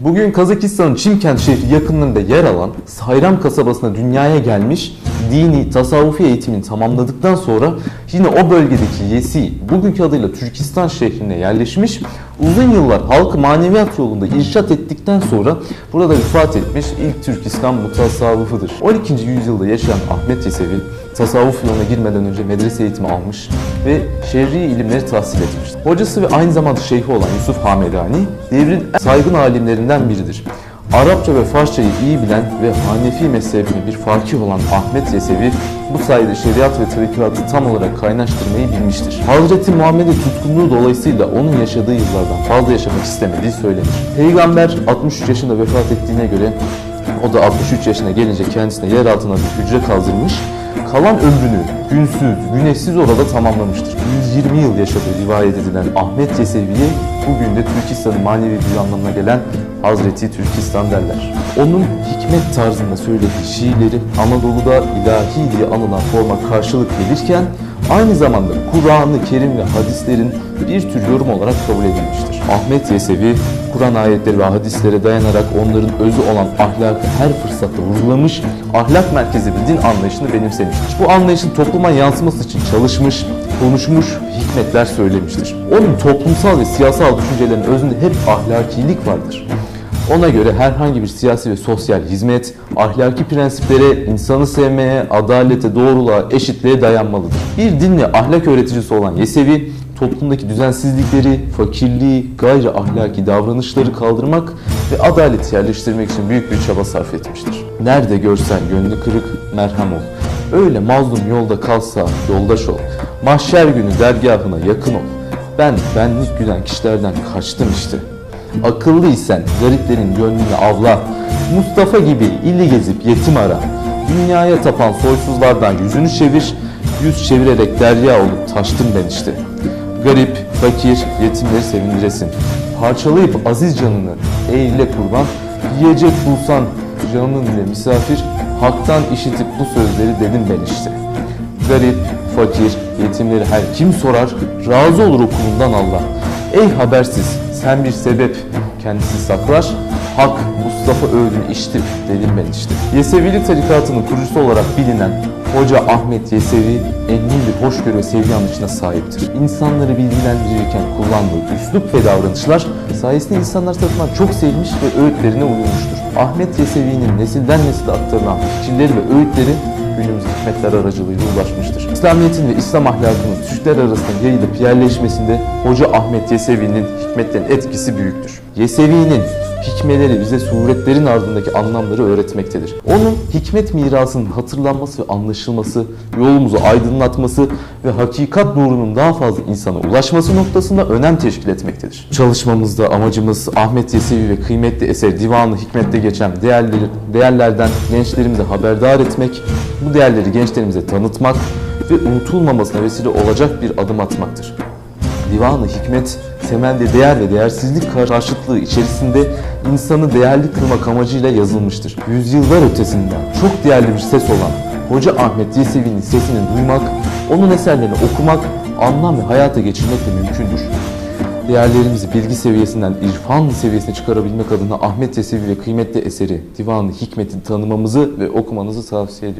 Bugün Kazakistan'ın Çimkent şehri yakınlarında yer alan Sayram kasabasına dünyaya gelmiş dini, tasavvufi eğitimini tamamladıktan sonra yine o bölgedeki Yesi, bugünkü adıyla Türkistan şehrine yerleşmiş, uzun yıllar halkı maneviyat yolunda irşat ettikten sonra burada vefat etmiş ilk Türk İslam mutasavvıfıdır. 12. yüzyılda yaşayan Ahmet Yesevi, tasavvuf yoluna girmeden önce medrese eğitimi almış ve şer'i ilimleri tahsil etmiş. Hocası ve aynı zamanda şeyhi olan Yusuf Hamedani, devrin en saygın alimlerinden biridir. Arapça ve Farsçayı iyi bilen ve Hanefi mezhebine bir fakih olan Ahmet Yesevi bu sayede şeriat ve tarikatı tam olarak kaynaştırmayı bilmiştir. Hazreti Muhammed'e tutkunluğu dolayısıyla onun yaşadığı yıllardan fazla yaşamak istemediği söylenir. Peygamber 63 yaşında vefat ettiğine göre o da 63 yaşına gelince kendisine yer altına bir hücre kazdırmış. Kalan ömrünü günsüz, güneşsiz orada tamamlamıştır. 120 yıl yaşadığı rivayet edilen Ahmet Yesevi'ye bugün de Türkistan'ın manevi bir anlamına gelen Hazreti Türkistan derler. Onun hikmet tarzında söylediği şiirleri Anadolu'da ilahi diye anılan forma karşılık gelirken aynı zamanda Kur'an-ı Kerim ve hadislerin bir tür yorum olarak kabul edilmiştir. Ahmet Yesevi, Kur'an ayetleri ve hadislere dayanarak onların özü olan ahlakı her fırsatta vurgulamış, ahlak merkezi bir din anlayışını benimsemiştir. Bu anlayışın topluma yansıması için çalışmış, konuşmuş, hikmetler söylemiştir. Onun toplumsal ve siyasal düşüncelerinin özünde hep ahlakilik vardır. Ona göre herhangi bir siyasi ve sosyal hizmet, ahlaki prensiplere, insanı sevmeye, adalete, doğruluğa, eşitliğe dayanmalıdır. Bir din ve ahlak öğreticisi olan Yesevi, toplumdaki düzensizlikleri, fakirliği, gayri ahlaki davranışları kaldırmak ve adaleti yerleştirmek için büyük bir çaba sarf etmiştir. Nerede görsen gönlü kırık, merhem ol. Öyle mazlum yolda kalsa yoldaş ol. Mahşer günü dergahına yakın ol. Ben benlik gülen kişilerden kaçtım işte. Akıllıysan gariplerin gönlünü avla. Mustafa gibi ili gezip yetim ara. Dünyaya tapan soysuzlardan yüzünü çevir. Yüz çevirerek derya olup taştım ben işte. Garip, fakir, yetimleri sevindiresin. Parçalayıp aziz canını eğile kurban. Yiyecek bulsan canın ile misafir. Hak'tan işitip bu sözleri dedim ben işte. Garip, fakir, yetimleri her kim sorar, razı olur okulundan Allah. Ey habersiz, sen bir sebep, kendisi saklar, hak Mustafa öğüdünü içti, dedim ben işte. Yesevilik tarikatının kurucusu olarak bilinen Hoca Ahmet Yesevi, engin bir hoşgörü ve sevgi anlayışına sahiptir. İnsanları bilgilendirirken kullandığı üslup ve davranışlar sayesinde insanlar tarafından çok sevilmiş ve öğütlerine uymuştur. Ahmet Yesevi'nin nesilden nesile aktarılan fikirleri ve öğütleri günümüz hikmetler aracılığıyla ulaşmıştır. İslamiyet'in ve İslam ahlakının Türkler arasında yayılıp yerleşmesinde Hoca Ahmet Yesevi'nin hikmetlerin etkisi büyüktür. Yesevi'nin hikmeleri bize suretlerin ardındaki anlamları öğretmektedir. Onun hikmet mirasının hatırlanması ve anlaşılması, yolumuzu aydınlatması ve hakikat nurunun daha fazla insana ulaşması noktasında önem teşkil etmektedir. Çalışmamızda amacımız Ahmet Yesevi ve kıymetli eser Divanı Hikmet'te geçen değerleri, değerlerden gençlerimize haberdar etmek, bu değerleri gençlerimize tanıtmak ve unutulmamasına vesile olacak bir adım atmaktır. Divanı Hikmet temelde değer ve değersizlik karşıtlığı içerisinde insanı değerli kılmak amacıyla yazılmıştır. Yüzyıllar ötesinden çok değerli bir ses olan Hoca Ahmet Yesevi'nin sesini duymak, onun eserlerini okumak, anlam ve hayata geçirmek de mümkündür. Değerlerimizi bilgi seviyesinden irfan seviyesine çıkarabilmek adına Ahmet Yesevi ve kıymetli eseri Divanı Hikmet'i tanımamızı ve okumanızı tavsiye ediyorum.